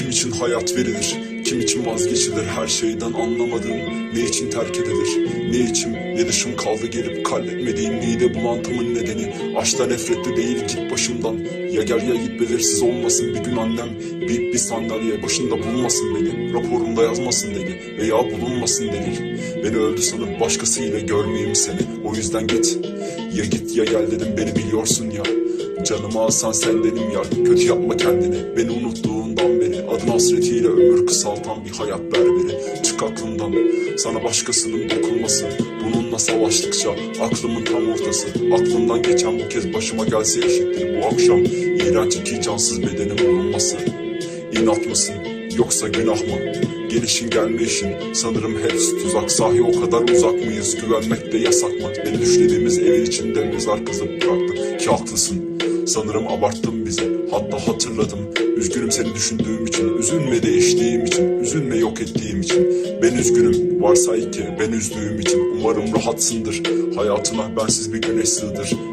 için hayat verilir Kim için vazgeçilir her şeyden anlamadığım Ne için terk edilir Ne içim ne dışım kaldı gelip kalletmediğim Mide bulantımın nedeni. Aşkta nefretli değil git başımdan. Ya gel ya git belirsiz olmasın bir gün annem. Büyük bir sandalye başında bulmasın beni Raporumda yazmasın dedi Veya bulunmasın delil Beni öldü sanıp başkasıyla görmeyeyim seni O yüzden git. Ya git ya gel dedim beni biliyorsun ya Canımı alsan sendenim ya Kötü yapma kendini. Beni unuttuğundan beri Adın hasretiyle ömür kısaltan bir hayat berberi Çık aklından Sana başkasının dokunması. Bununla savaştıkça Aklımın tam ortası. Aklımdan geçen bu kez başıma gelse eşittir Bu akşam. İğrenç iki cansız bedenin bulunması. İnat mısın yoksa günah mı? Gelişin gelmeyişin sanırım hepsi tuzak. Sahi o kadar uzak mıyız? Güvenmek de yasak mı? Beni düşlediğimiz evin içinde mezar kazıp bıraktı ki haklısın Sanırım abarttım bizi. Hatta hatırladım. Üzgünüm seni düşündüğüm için Üzülme değiştiğim için Üzülme yok ettiğim için. Ben üzgünüm. Varsay ki ben üzdüğüm için. Umarım rahatsındır. Hayatına bensiz bir güneş sığdır